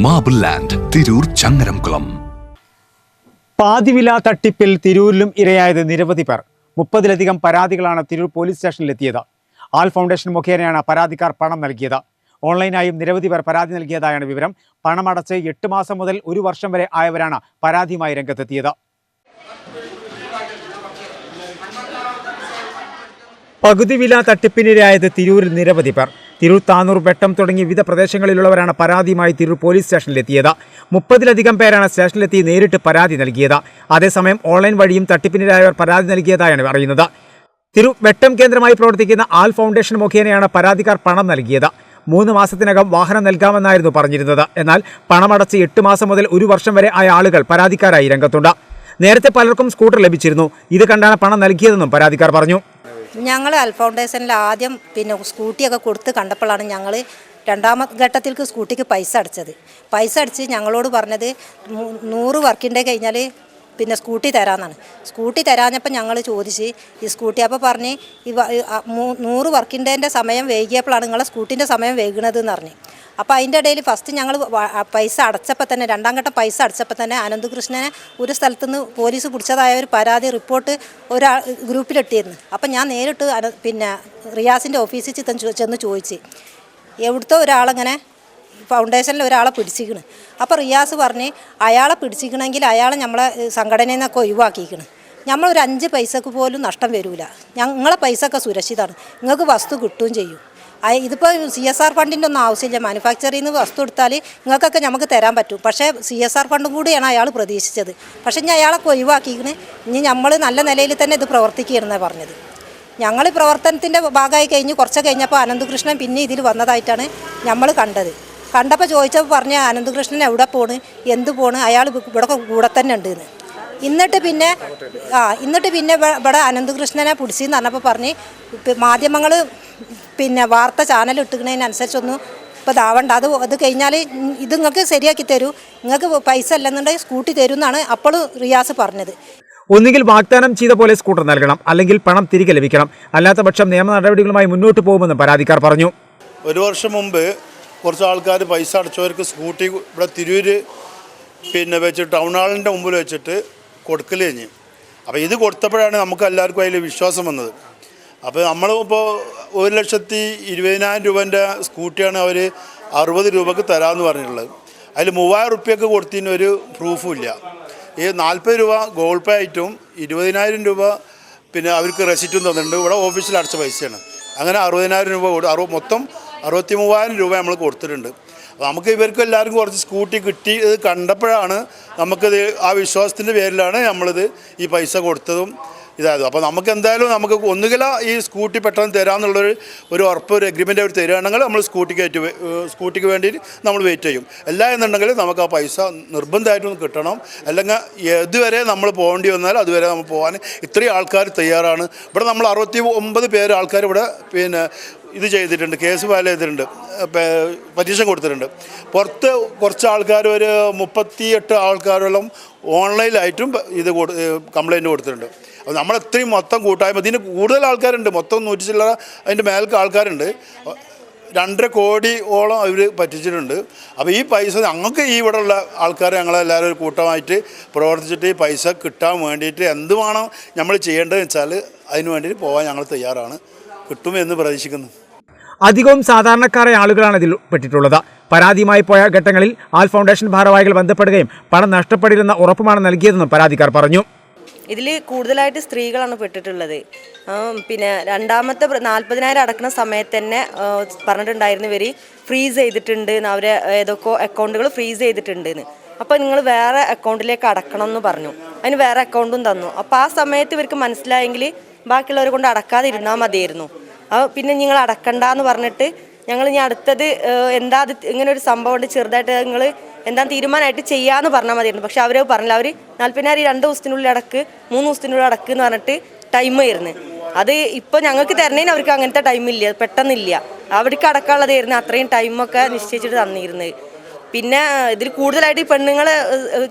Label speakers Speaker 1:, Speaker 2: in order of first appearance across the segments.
Speaker 1: Marble land Tirur Changaramkulam
Speaker 2: പാതിവില തട്ടിപ്പിൽ തിരൂരിലും ഇരയായത് നിരവധി പേർ. മുപ്പതിലധികം പരാതികളാണ് തിരൂർ പോലീസ് സ്റ്റേഷനിലെത്തിയത്. ആൽ ഫൗണ്ടേഷൻ മുഖേനയാണ് പരാതിക്കാർ പണം നൽകിയത്. ഓൺലൈനായും നിരവധി പേർ പരാതി നൽകിയതായാണ് വിവരം. പണമടച്ച് എട്ട് മാസം മുതൽ ഒരു വർഷം വരെ ആയവരാണ് പരാതിയുമായി രംഗത്തെത്തിയത്. പകുതി വില തട്ടിപ്പിനിരയായത് തിരൂരിൽ നിരവധി പേർ. തിരൂർ താനൂർ വെട്ടം തുടങ്ങി വിവിധ പ്രദേശങ്ങളിലുള്ളവരാണ് പരാതിയുമായി തിരൂർ പോലീസ് സ്റ്റേഷനിലെത്തിയത്. മുപ്പതിലധികം പേരാണ് സ്റ്റേഷനിലെത്തി നേരിട്ട് പരാതി നൽകിയത്. അതേസമയം ഓൺലൈൻ വഴിയും തട്ടിപ്പിനിരായവർ പരാതി നൽകിയതായാണ് അറിയുന്നത്. തിരു വെട്ടം കേന്ദ്രമായി പ്രവർത്തിക്കുന്ന ആൽ ഫൗണ്ടേഷൻ മുഖേനയാണ് പരാതിക്കാർ പണം നൽകിയത്. മൂന്ന് മാസത്തിനകം വാഹനം നൽകാമെന്നായിരുന്നു പറഞ്ഞിരുന്നത്. എന്നാൽ പണമടച്ച് എട്ട് മാസം മുതൽ ഒരു വർഷം വരെ ആയ ആളുകൾ പരാതിക്കാരായി രംഗത്തുണ്ട്. നേരത്തെ പലർക്കും സ്കൂട്ടർ ലഭിച്ചിരുന്നു. ഇത് കണ്ടാണ് പണം നൽകിയതെന്നും പരാതിക്കാർ പറഞ്ഞു.
Speaker 3: ഞങ്ങൾ അൽ ഫൗണ്ടേഷനിൽ ആദ്യം പിന്നെ സ്കൂട്ടിയൊക്കെ കൊടുത്ത് കണ്ടപ്പോഴാണ് ഞങ്ങൾ രണ്ടാമത്തെ ഘട്ടത്തിലേക്ക് സ്കൂട്ടിക്ക് പൈസ അടച്ചത്. പൈസ അടിച്ച് ഞങ്ങളോട് പറഞ്ഞത് നൂറ് വർക്കിന്റെ കഴിഞ്ഞാൽ പിന്നെ സ്കൂട്ടി തരാമെന്നാണ് സ്കൂട്ടി തരാഞ്ഞപ്പോൾ ഞങ്ങൾ ചോദിച്ച് ഈ സ്കൂട്ടി അപ്പോൾ പറഞ്ഞ് ഈ നൂറ് വർക്കിന്റെ സമയം വൈകിയപ്പോഴാണ് നിങ്ങളെ സ്കൂട്ടിന്റെ സമയം വൈകുന്നത് എന്ന് പറഞ്ഞു. അപ്പോൾ അതിന്റെ ഇടയിൽ ഫസ്റ്റ് ഞങ്ങൾ പൈസ അടച്ചപ്പോൾ തന്നെ രണ്ടാം ഘട്ടം പൈസ അടച്ചപ്പോൾ തന്നെ അനന്തകൃഷ്ണനെ ഒരു സ്ഥലത്തുനിന്ന് പോലീസ് പിടിച്ചതായ ഒരു പരാതി റിപ്പോർട്ട് ഒരാൾ ഗ്രൂപ്പിലെത്തിയിരുന്നു അപ്പം ഞാൻ നേരിട്ട് പിന്നെ റിയാസിന്റെ ഓഫീസിൽ ചെന്ന് ചോദിച്ച്. എവിടുത്തെ ഒരാളങ്ങനെ ഫൗണ്ടേഷനിൽ ഒരാളെ പിടിച്ചിക്കണ് അപ്പോൾ റിയാസ് പറഞ്ഞ് അയാളെ പിടിച്ചിരിക്കണമെങ്കിൽ അയാളെ നമ്മളെ സംഘടനയിൽ നിന്നൊക്കെ ഒഴിവാക്കിയിരിക്കണം. നമ്മളൊരു അഞ്ച് പൈസക്ക് പോലും നഷ്ടം വരില്ല ഞങ്ങളെ പൈസ ഒക്കെ സുരക്ഷിതമാണ് നിങ്ങൾക്ക് വസ്തു കിട്ടുകയും ചെയ്യും. ഇതിപ്പോൾ സി എസ് ആർ ഫണ്ടിന്റെ ഒന്നും ആവശ്യമില്ല. മാനുഫാക്ചറിൽ നിന്ന് വസ്തു എടുത്താൽ നിങ്ങൾക്കൊക്കെ നമുക്ക് തരാൻ പറ്റും. പക്ഷേ സി എസ് ആർ ഫണ്ടും കൂടിയാണ് അയാൾ പ്രതീക്ഷിച്ചത്. പക്ഷേ ഇനി അയാളൊക്കെ ഒഴിവാക്കിക്കണ് ഇനി നമ്മൾ നല്ല നിലയിൽ തന്നെ ഇത് പ്രവർത്തിക്കുകയെന്നാണ് പറഞ്ഞത്. ഞങ്ങൾ പ്രവർത്തനത്തിന്റെ ഭാഗമായി കഴിഞ്ഞ് കുറച്ച് കഴിഞ്ഞപ്പോൾ അനന്തകൃഷ്ണൻ പിന്നെ ഇതിൽ വന്നതായിട്ടാണ് നമ്മൾ കണ്ടത്. കണ്ടപ്പോൾ ചോദിച്ചപ്പോൾ പറഞ്ഞ അനന്തകൃഷ്ണൻ എവിടെ പോണ്? എന്ത് പോണ്? അയാൾ ഇവിടെ കൂടെ തന്നെ ഉണ്ട് എന്ന് എന്നിട്ട് പിന്നെ ആ എന്നിട്ട് പിന്നെ ഇവ- ഇവിടെ അനന്തകൃഷ്ണനെ പിടിച്ചെന്ന് പറഞ്ഞപ്പോൾ പറഞ്ഞ് മാധ്യമങ്ങൾ പിന്നെ വാർത്ത ചാനൽ ഇട്ടുകുന്നതിനനുസരിച്ചൊന്നും ഇപ്പോൾ ഇതാവണ്ട. അത് അത് കഴിഞ്ഞാൽ ഇത് നിങ്ങൾക്ക് ശരിയാക്കി തരൂ. നിങ്ങൾക്ക് പൈസ അല്ലെന്നുണ്ടെങ്കിൽ സ്കൂട്ടി തരും എന്നാണ് അപ്പോൾ റിയാസ് പറഞ്ഞത്.
Speaker 2: ഒന്നുകിൽ വാഗ്ദാനം ചെയ്ത പോലെ സ്കൂട്ടർ നൽകണം. അല്ലെങ്കിൽ പണം തിരികെ ലഭിക്കണം. അല്ലാത്ത പക്ഷം നിയമ നടപടികളുമായി മുന്നോട്ട് പോകുമെന്നും പരാതിക്കാർ പറഞ്ഞു.
Speaker 4: ഒരു വർഷം മുമ്പ് കുറച്ച് ആൾക്കാർ പൈസ അടച്ചവർക്ക് സ്കൂട്ടി ഇവിടെ തിരൂര് പിന്നെ വെച്ച് ടൗൺ ഹാളിന്റെ മുമ്പിൽ വെച്ചിട്ട് കൊടുക്കൽ കഴിഞ്ഞ്. അപ്പോൾ ഇത് കൊടുത്തപ്പോഴാണ് നമുക്ക് എല്ലാവർക്കും അതിൽ വിശ്വാസം വന്നത്. അപ്പോൾ നമ്മളിപ്പോൾ ഒരു ലക്ഷത്തി ഇരുപതിനായിരം രൂപേന്റെ സ്കൂട്ടിയാണ് അവർ അറുപത് രൂപക്ക് തരാമെന്ന് പറഞ്ഞിട്ടുള്ളത്. അതിൽ മൂവായിരം റുപ്യക്ക് കൊടുത്തതിന് ഒരു പ്രൂഫും ഇല്ല. ഈ നാൽപ്പത് രൂപ ഗൂഗിൾ പേ ആയിട്ടും ഇരുപതിനായിരം രൂപ പിന്നെ അവർക്ക് റെസിറ്റും തന്നിട്ടുണ്ട്. ഇവിടെ ഓഫീസിൽ അടച്ച പൈസയാണ്. അങ്ങനെ അറുപതിനായിരം രൂപ അറു മൊത്തം അറുപത്തി മൂവായിരം രൂപ നമ്മൾ കൊടുത്തിട്ടുണ്ട്. അപ്പോൾ നമുക്ക് ഇവർക്ക് എല്ലാവർക്കും കുറച്ച് സ്കൂട്ടി കിട്ടി ഇത് കണ്ടപ്പോഴാണ് നമുക്കിത് ആ വിശ്വാസത്തിന്റെ പേരിലാണ് നമ്മളിത് ഈ പൈസ കൊടുത്തതും ഇതായത്. അപ്പോൾ നമുക്ക് എന്തായാലും നമുക്ക് ഒന്നുകിൽ ഈ സ്കൂട്ടി പെട്ടെന്ന് തരാമെന്നുള്ളൊരു ഒരു ഉറപ്പ് ഒരു എഗ്രിമെന്റ് അവർ തരികയാണെങ്കിൽ നമ്മൾ സ്കൂട്ടിക്ക് ആയിട്ട് സ്കൂട്ടിക്ക് വേണ്ടി നമ്മൾ വെയിറ്റ് ചെയ്യും. അല്ല എന്നുണ്ടെങ്കിൽ നമുക്ക് ആ പൈസ നിർബന്ധമായിട്ടും കിട്ടണം. അല്ലെങ്കിൽ ഇതുവരെ നമ്മൾ പോകേണ്ടി വന്നാൽ അതുവരെ നമ്മൾ പോകാൻ ഇത്രയും ആൾക്കാർ തയ്യാറാണ്. ഇവിടെ നമ്മൾ അറുപത്തി ഒമ്പത് പേര് ആൾക്കാർ ഇവിടെ പിന്നെ ഇത് ചെയ്തിട്ടുണ്ട് കേസ് ഫയൽ ചെയ്തിട്ടുണ്ട് പറ്റീഷൻ കൊടുത്തിട്ടുണ്ട്. പുറത്ത് കുറച്ച് ആൾക്കാർ ഒരു മുപ്പത്തിയെട്ട് ആൾക്കാരോളം ഓൺലൈനിലായിട്ടും ഇത് കൊടു കംപ്ലയിന്റ് കൊടുത്തിട്ടുണ്ട്. അപ്പോൾ നമ്മളെത്രയും മൊത്തം കൂട്ടായ്മ ഇതിന് കൂടുതൽ ആൾക്കാരുണ്ട്. മൊത്തം നൂറ്റി ചില്ലറ അതിന്റെ മേൽക്ക് ആൾക്കാരുണ്ട്. രണ്ടര കോടിയോളം അവർ പറ്റിച്ചിട്ടുണ്ട്. അപ്പോൾ ഈ പൈസ ഞങ്ങൾക്ക് ഈ ഇവിടെയുള്ള ആൾക്കാരെ ഞങ്ങളെല്ലാവരും ഒരു കൂട്ടമായിട്ട് പ്രവർത്തിച്ചിട്ട് ഈ പൈസ കിട്ടാൻ വേണ്ടിയിട്ട് എന്ത് വേണം നമ്മൾ ചെയ്യേണ്ടതെന്ന് വെച്ചാൽ അതിന് വേണ്ടിയിട്ട് പോകാൻ ഞങ്ങൾ തയ്യാറാണ്. കിട്ടുമെന്ന് പ്രതീക്ഷിക്കുന്നു.
Speaker 2: അധികവും സാധാരണക്കാരായ ആളുകളാണ് ഇതിൽ പെട്ടിട്ടുള്ളത്. പരാതിയുമായി പോയ ഘട്ടങ്ങളിൽ ആൽ ഫൗണ്ടേഷൻ ഭാരവാഹികൾ ബന്ധപ്പെടുകയും പണം നഷ്ടപ്പെടില്ലെന്ന ഉറപ്പുമാണ് നൽകിയതെന്നും പരാതിക്കാർ പറഞ്ഞു.
Speaker 5: ഇതിൽ കൂടുതലായിട്ട് സ്ത്രീകളാണ് പെട്ടിട്ടുള്ളത്. പിന്നെ രണ്ടാമത്തെ നാൽപ്പതിനായിരം അടക്കുന്ന സമയത്ത് തന്നെ പറഞ്ഞിട്ടുണ്ടായിരുന്നു ഇവർ ഫ്രീസ് ചെയ്തിട്ടുണ്ട് അവരെ ഏതൊക്കെ അക്കൗണ്ടുകൾ ഫ്രീസ് ചെയ്തിട്ടുണ്ട് അപ്പോൾ നിങ്ങൾ വേറെ അക്കൗണ്ടിലേക്ക് അടക്കണം എന്ന് പറഞ്ഞു. അതിന് വേറെ അക്കൗണ്ടും തന്നു. അപ്പോൾ ആ സമയത്ത് ഇവർക്ക് മനസ്സിലായെങ്കിൽ ബാക്കിയുള്ളവരെ കൊണ്ട് അടക്കാതിരുന്നാൽ മതിയായിരുന്നു. അപ്പോൾ പിന്നെ നിങ്ങൾ അടക്കണ്ട എന്ന് പറഞ്ഞിട്ട് ഞങ്ങൾ ഇനി അടുത്തത് എന്താ ഇങ്ങനെ ഒരു സംഭവം ഉണ്ട് ചെറുതായിട്ട് നിങ്ങൾ എന്താ തീരുമാനമായിട്ട് ചെയ്യാന്ന് പറഞ്ഞാൽ മതിയായിരുന്നു. പക്ഷെ അവർ പറഞ്ഞില്ല. അവർ നാൽപ്പതിനായിരം രണ്ട് ദിവസത്തിനുള്ളിൽ അടക്ക് മൂന്ന് ദിവസത്തിനുള്ളിൽ അടക്ക് എന്ന് പറഞ്ഞിട്ട് ടൈം ആയിരുന്നു. അത് ഇപ്പോൾ ഞങ്ങൾക്ക് തരണേന് അവർക്ക് അങ്ങനത്തെ ടൈമില്ല പെട്ടെന്നില്ല. അവർക്ക് അടക്കാനുള്ളതായിരുന്നു അത്രയും ടൈമൊക്കെ നിശ്ചയിച്ചിട്ട് തന്നിരുന്നത്. പിന്നെ ഇതിൽ കൂടുതലായിട്ട് ഈ പെണ്ണുങ്ങളെ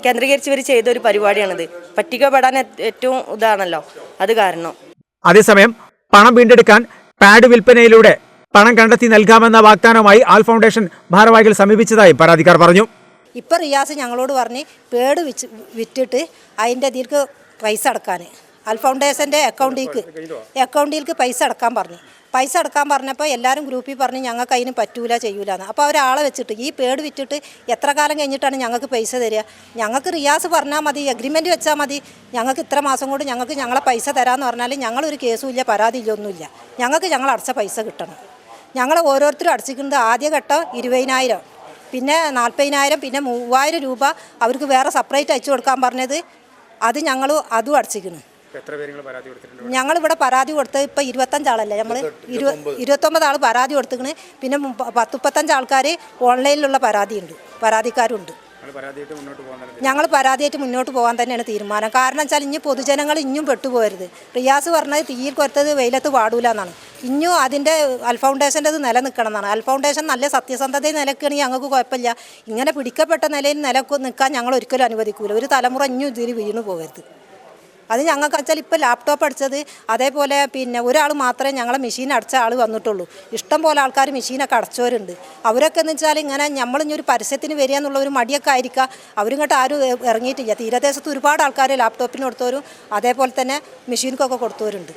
Speaker 5: കേന്ദ്രീകരിച്ച് ഇവർ ചെയ്ത ഒരു പരിപാടിയാണിത്. പറ്റിക്കപ്പെടാൻ ഏറ്റവും ഇതാണല്ലോ അത് കാരണം.
Speaker 2: അതേസമയം പണം വീണ്ടെടുക്കാൻ പാഡ് വിൽപ്പനയിലൂടെ പണം കണ്ടെത്തി നൽകാമെന്ന വാഗ്ദാനവുമായി ആൽ ഫൗണ്ടേഷൻ ഭാരവാഹികൾ സമീപിച്ചതായും പരാതിക്കാർ പറഞ്ഞു.
Speaker 3: ഇപ്പം റിയാസ് ഞങ്ങളോട് പറഞ്ഞ് പേട് വിച്ച് വിറ്റിട്ട് അതിന്റെ ദീർഘ പൈസ അടക്കാൻ അൽ ഫൗണ്ടേഷന്റെ അക്കൗണ്ടിലേക്ക് അക്കൗണ്ടിലേക്ക് പൈസ അടക്കാൻ പറഞ്ഞു. പൈസ അടക്കാൻ പറഞ്ഞപ്പോൾ എല്ലാവരും ഗ്രൂപ്പിൽ പറഞ്ഞ് ഞങ്ങൾക്ക് അതിന് പറ്റൂല ചെയ്യൂലെന്ന്. അപ്പോൾ ഒരാളെ വെച്ചിട്ട് ഈ പേട് വിറ്റിട്ട് എത്ര കാലം കഴിഞ്ഞിട്ടാണ് ഞങ്ങൾക്ക് പൈസ തരിക? ഞങ്ങൾക്ക് റിയാസ് പറഞ്ഞാൽ മതി അഗ്രിമെന്റ് വെച്ചാൽ മതി. ഞങ്ങൾക്ക് ഇത്ര മാസം കൊണ്ട് ഞങ്ങൾക്ക് ഞങ്ങളെ പൈസ തരാമെന്ന് പറഞ്ഞാൽ ഞങ്ങളൊരു കേസും ഇല്ല പരാതിയില്ല ഒന്നുമില്ല. ഞങ്ങൾക്ക് ഞങ്ങൾ അടച്ച പൈസ കിട്ടണം. ഞങ്ങൾ ഓരോരുത്തരും അടച്ചിരിക്കുന്നത് ആദ്യഘട്ടം ഇരുപതിനായിരം പിന്നെ നാൽപ്പതിനായിരം പിന്നെ മൂവായിരം രൂപ അവർക്ക് വേറെ സെപ്പറേറ്റ് അയച്ചു കൊടുക്കാൻ പറഞ്ഞത് അത് ഞങ്ങൾ അതും അടച്ചിരിക്കുന്നു.
Speaker 2: എത്ര പേര് പരാതി കൊടുത്തിട്ടുണ്ട്
Speaker 3: ഞങ്ങളിവിടെ പരാതി കൊടുത്ത് ഇപ്പം ഇരുപത്തഞ്ചാളല്ലേ? നമ്മൾ ഇരുപ ഇരുപത്തൊമ്പത്. ആൾ പരാതി കൊടുത്തിക്കണ്. പിന്നെ പത്ത് മുപ്പത്തഞ്ച് ആൾക്കാർ ഓൺലൈനിലുള്ള പരാതിയുണ്ട്. പരാതിക്കാരുണ്ട്. ഞങ്ങൾ പരാതിയായിട്ട് മുന്നോട്ട് പോകാൻ തന്നെയാണ് തീരുമാനം. കാരണം വെച്ചാൽ ഇനി പൊതുജനങ്ങൾ ഇനിയും പെട്ടുപോകരുത്. റിയാസ് പറഞ്ഞത് തീയിൽ കൊരുത്തത് വെയിലത്ത് പാടൂല എന്നാണ്. ഇനിയും അതിന്റെ അൽ നില നിലനിൽക്കണം എന്നാണ് അൽഫൗണ്ടേഷൻ നല്ല സത്യസന്ധതയിൽ നിലക്കുകയാണെങ്കിൽ ഞങ്ങൾക്ക് കുഴപ്പമില്ല. ഇങ്ങനെ പിടിക്കപ്പെട്ട നിലയിൽ നിലയ്ക്ക് നിൽക്കാൻ ഞങ്ങൾ ഒരിക്കലും അനുവദിക്കൂല. ഒരു തലമുറ ഇനിയും ഇതിൽ വീണു പോകരുത് അത് ഞങ്ങൾക്ക് വെച്ചാൽ ഇപ്പോൾ ലാപ്ടോപ്പ് അടിച്ചത് അതേപോലെ പിന്നെ ഒരാൾ മാത്രമേ ഞങ്ങളെ മെഷീൻ അടച്ച ആൾ വന്നിട്ടുള്ളൂ. ഇഷ്ടം പോലെ ആൾക്കാർ മെഷീനൊക്കെ അടച്ചവരുണ്ട്. അവരൊക്കെ എന്ന് വെച്ചാൽ ഇങ്ങനെ നമ്മളിനി ഒരു പരസ്യത്തിന് വരിക എന്നുള്ള ഒരു മടിയൊക്കെ ആയിരിക്കുക അവരിങ്ങോട്ട് ആരും ഇറങ്ങിയിട്ടില്ല. തീരദേശത്ത് ഒരുപാട് ആൾക്കാർ ലാപ്ടോപ്പിന് കൊടുത്തവരും അതേപോലെ തന്നെ മെഷീനൊക്കെ കൊടുത്തവരുണ്ട്.